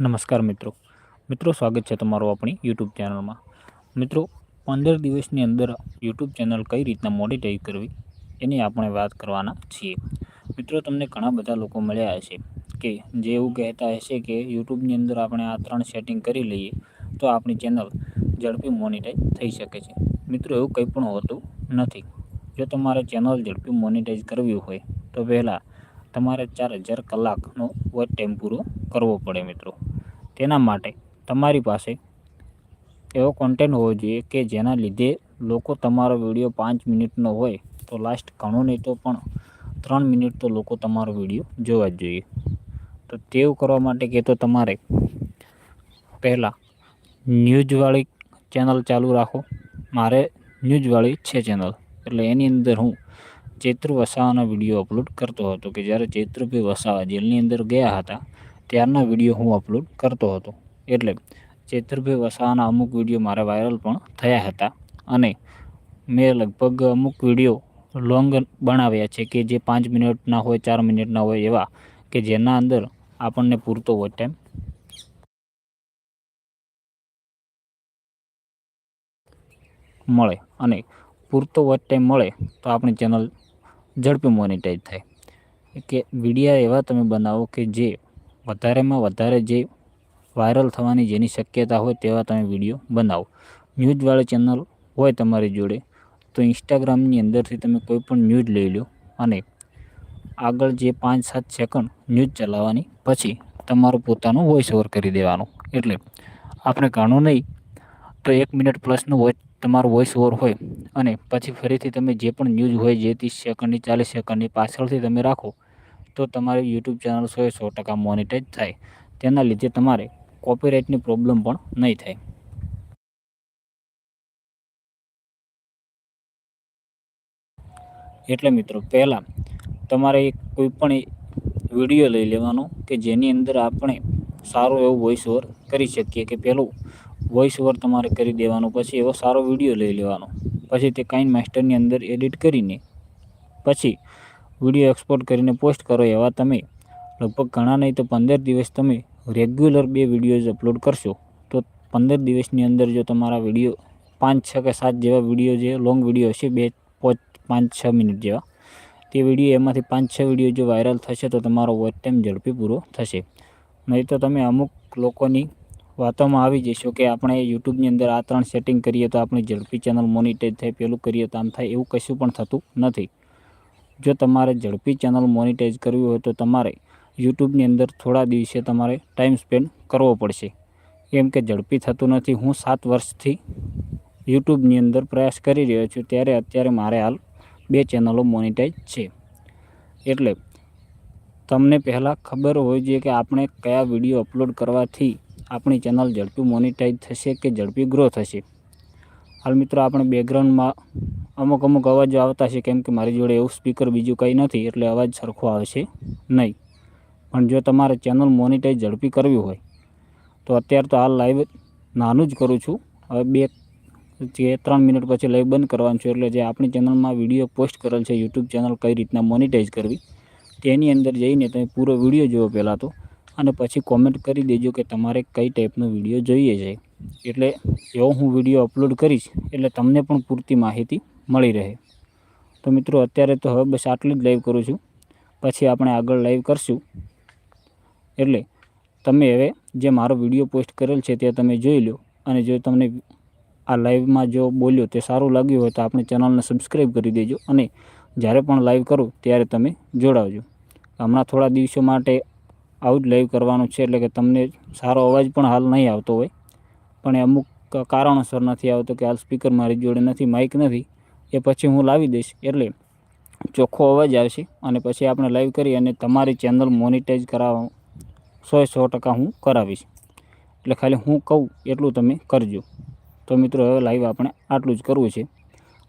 નમસ્કાર મિત્રો. મિત્રો, સ્વાગત છે તમારું આપણી યુટ્યુબ ચેનલમાં. મિત્રો, પંદર દિવસની અંદર યુટ્યુબ ચેનલ કઈ રીતના મોડિટાઈઝ કરવી, એની આપણે વાત કરવાના છીએ. મિત્રો, તમને ઘણા બધા લોકો મળ્યા હશે કે જે એવું કહેતા હશે કે યુટ્યુબની અંદર આપણે આ ત્રણ સેટિંગ કરી લઈએ, તો આપણી ચેનલ ઝડપી મોનિટાઈઝ થઈ શકે છે. મિત્રો, એવું કંઈ પણ હોતું નથી. જો તમારે ચેનલ ઝડપી મોનિટાઈઝ કરવી હોય, તો પહેલાં તમારે ચાર હજાર કલાકનો વોચ ટાઈમ પૂરો કરવો પડે મિત્રો. તેના માટે તમારી પાસે એવો કોન્ટેન્ટ હોવો જોઈએ કે જેના લીધે લોકો તમારો વીડિયો પાંચ મિનિટનો હોય તો લાસ્ટ ઘણો નહીં તો પણ ત્રણ મિનિટ તો લોકો તમારો વીડિયો જોવા જ જોઈએ. તો તેવું કરવા માટે કે તો તમારે પહેલાં ન્યૂઝવાળી ચેનલ ચાલુ રાખો. મારે ન્યૂઝવાળી છે ચેનલ એટલે એની અંદર હું ચૈત્ર વસાવાના વીડિયો અપલોડ કરતો હતો કે જ્યારે ચૈત્રભાઈ વસાવા જેલની અંદર ગયા હતા, ત્યારના વીડિયો હું અપલોડ કરતો હતો. એટલે ચૈત્રભાઈ વસાવાના અમુક વીડિયો મારા વાયરલ પણ થયા હતા અને મેં લગભગ અમુક વીડિયો લોંગ બનાવ્યા છે કે જે પાંચ મિનિટના હોય, ચાર મિનિટના હોય એવા કે જેના અંદર આપણને પૂરતો વોચ ટાઈમ મળે. અને પૂરતો વોચ ટાઈમ મળે તો આપણી ચેનલ ઝડપી મોનિટાઈઝ થાય. કે વિડીયા એવા તમે બનાવો કે જે વધારેમાં વધારે જે વાયરલ થવાની જેની શક્યતા હોય તેવા તમે વીડિયો બનાવો. ન્યૂઝવાળી ચેનલ હોય તમારી જોડે, તો ઇન્સ્ટાગ્રામની અંદરથી તમે કોઈ પણ ન્યૂઝ લઈ લો અને આગળ જે પાંચ સાત સેકન્ડ ન્યૂઝ ચલાવવાની પછી તમારું પોતાનું વોઇસ ઓવર કરી દેવાનું. એટલે આપણે ઘણું નહીં, તો એક મિનિટ પ્લસનું વોઇસ તમારું વોઇસ ઓવર હોય અને પછી ફરીથી તમે જે પણ ન્યૂઝ હોય જે ત્રીસ સેકન્ડની, ચાલીસ સેકન્ડની પાછળથી તમે રાખો, તો તમારી યુટ્યુબ ચેનલ સો સો ટકા મોનિટાઈઝ થાય. તેના લીધે તમારે કોપીરાઇટની પ્રોબ્લેમ પણ નહીં થાય. એટલે મિત્રો, પહેલાં તમારે કોઈ પણ વીડિયો લઈ લેવાનો કે જેની અંદર આપણે સારો એવો વોઇસ ઓવર કરી શકીએ કે પહેલું વોઇસ ઓવર તમારે કરી દેવાનું, પછી એવો સારો વીડિયો લઈ લેવાનો. પછી તે કાઇન માસ્ટરની અંદર એડિટ કરીને પછી વીડિયો એક્સપોર્ટ કરીને પોસ્ટ કરો એવા તમે. લગભગ ઘણા નહીં તો પંદર દિવસ તમે રેગ્યુલર બે વિડીયોઝ અપલોડ કરશો. તો પંદર દિવસની અંદર જો તમારા વીડિયો પાંચ, છ કે સાત જેવા વીડિયો જે લોંગ વીડિયો હશે, બે, પાંચ છ મિનિટ જેવા, તે વીડિયો એમાંથી પાંચ, છ વીડિયો જો વાયરલ થશે તો તમારો વોચ ટાઈમ ઝડપી પૂરો થશે. નહીં તો તમે અમુક લોકોની વાતોમાં આવી જઈશું કે આપણે યુટ્યુબની અંદર આ ત્રણ સેટિંગ કરીએ તો આપણી ઝડપી ચેનલ મોનિટાઈઝ થાય, પેલું કરીએ તો આમ થાય, એવું કશું પણ થતું નથી. જો તમારે ઝડપી ચેનલ મોનિટાઈઝ કરવી હોય તો તમારે યુટ્યુબની અંદર થોડા દિવસે તમારે ટાઈમ સ્પેન્ડ કરવો પડશે. કેમ કે ઝડપી થતું નથી. હું સાત વર્ષથી યુટ્યુબની અંદર પ્રયાસ કરી રહ્યો છું, ત્યારે અત્યારે મારે હાલ બે ચેનલો મોનિટાઈઝ છે. એટલે તમને પહેલાં ખબર હોવી જોઈએ કે આપણે કયા વીડિયો અપલોડ કરવાથી આપણી ચેનલ ઝડપી મોનિટાઈઝ થશે કે ઝડપી ગ્રો થશે? હાલ મિત્રો, આપણે બેકગ્રાઉન્ડમાં અમુક અમુક અવાજો આવતા છે, કેમ કે મારી જોડે એવું સ્પીકર બીજું કંઈ નથી, એટલે અવાજ સરખો આવશે નહીં. પણ જો તમારે ચેનલ મોનિટાઈઝ ઝડપી કરવી હોય, તો અત્યારે તો હાલ લાઈવ નાનું જ કરું છું. હવે બે જે ત્રણ મિનિટ પછી લાઈવ બંધ કરવાનું છે, એટલે જે આપણી ચેનલમાં વીડિયો પોસ્ટ કરેલ છે, યુટ્યુબ ચેનલ કઈ રીતના મોનિટાઈઝ કરવી, તેની અંદર જઈને તમે પૂરો વીડિયો જુઓ પહેલાં તો. અને પછી કોમેન્ટ કરી દેજો કે તમારે કઈ ટાઈપનો વીડિયો જોઈએ છે. એટલે એવો હું વીડિયો અપલોડ કરીશ, એટલે તમને પણ પૂરતી માહિતી મળી રહે. તો મિત્રો, અત્યારે તો હવે બસ આટલી જ લાઈવ કરું છું. પછી આપણે આગળ લાઈવ કરશું. એટલે તમે હવે જે મારો વીડિયો પોસ્ટ કરેલ છે તે તમે જોઈ લો. અને જો તમને આ લાઈવમાં જો બોલ્યો તે સારું લાગ્યું હોય તો આપણી ચેનલને સબસ્ક્રાઈબ કરી દેજો. અને જ્યારે પણ લાઈવ કરું ત્યારે તમે જોડાવજો. હમણાં થોડા દિવસો માટે આવું જ લાઈવ કરવાનું છે, એટલે કે તમને સારો અવાજ પણ હાલ નહીં આવતો હોય. પણ એ અમુક કારણોસર નથી આવતો કે હાલ સ્પીકર મારી જોડે નથી માઇક નથી. એ પછી હું લાવી દઈશ. એટલે ચોખ્ખો અવાજ આવશે અને પછી આપણે લાઈવ કરી અને તમારી ચેનલ મોનિટાઈઝ કરાવવા સો સો ટકા હું કરાવીશ. એટલે ખાલી હું કહું એટલું તમે કરજો. તો મિત્રો, હવે લાઈવ આપણે આટલું જ કરવું છે.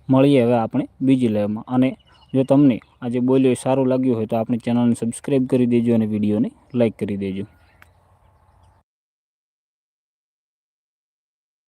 મળીએ હવે આપણે બીજી લાઈવમાં અને જો તમને આજે બોલ્યો સારું લાગ્યું હોય તો આપણી ચેનલને સબસ્ક્રાઈબ કરી દેજો અને વિડીયોને લાઇક કરી દેજો.